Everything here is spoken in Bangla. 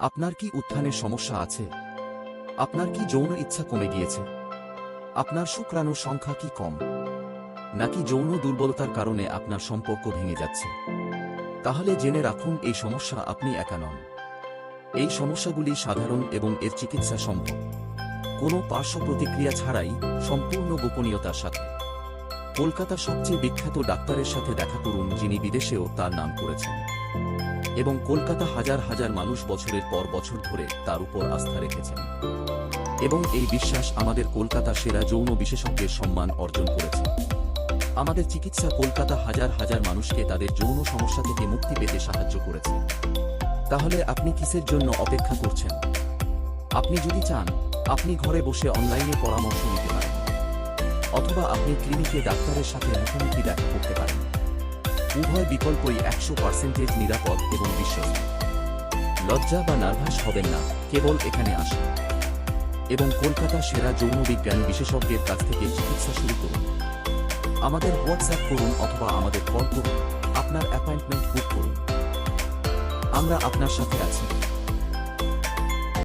আপনার কি উত্থানের সমস্যা আছে? আপনার কি যৌন ইচ্ছা কমে গিয়েছে? আপনার শুক্রাণুর সংখ্যা কি কম? নাকি যৌন দুর্বলতার কারণে আপনার সম্পর্ক ভেঙে যাচ্ছে? তাহলে জেনে রাখুন, এই সমস্যা আপনি একা নন। এই সমস্যাগুলি সাধারণ এবং এর চিকিৎসা সম্ভব। কোনো পার্শ্ব প্রতিক্রিয়া ছাড়াই সম্পূর্ণ গোপনীয়তার সাথে। কলকাতার সবচেয়ে বিখ্যাত ডাক্তারের সাথে দেখা করুন যিনি বিদেশেও তার নাম করেছেন। এবং কলকাতা হাজার হাজার মানুষ বছরের পর বছর ধরে তার উপর আস্থা রেখেছেন। এবং এই বিশ্বাস আমাদের কলকাতা সেরা যৌন বিশেষজ্ঞের সম্মান অর্জন করেছে। আমাদের চিকিৎসা কলকাতা হাজার হাজার মানুষকে তাদের যৌন সমস্যা থেকে মুক্তি পেতে সাহায্য করেছে। তাহলে আপনি কিসের জন্য অপেক্ষা করছেন? আপনি যদি চান, আপনি ঘরে বসে অনলাইনে পরামর্শ নিতে পারেন। অথবা আপনি ক্লিনিকে ডাক্তারের সাথে মুখোমুখি দেখা করতে পারেন। উভয় বিকল্পই একশো পার্সেন্টেজ নিরাপদ এবং বিশ্বস্ত। লজ্জা বা নার্ভাস হবেন না, কেবল এখানে আসুন। এবং কলকাতা সেরা যৌন বিজ্ঞান বিশেষজ্ঞের কাছ থেকে চিকিৎসা শুরু করুন। আমাদের হোয়াটসঅ্যাপ করুন অথবা আমাদের কল করুন। আপনার অ্যাপয়েন্টমেন্ট বুক করুন। আমরা আপনার সাথে আছি।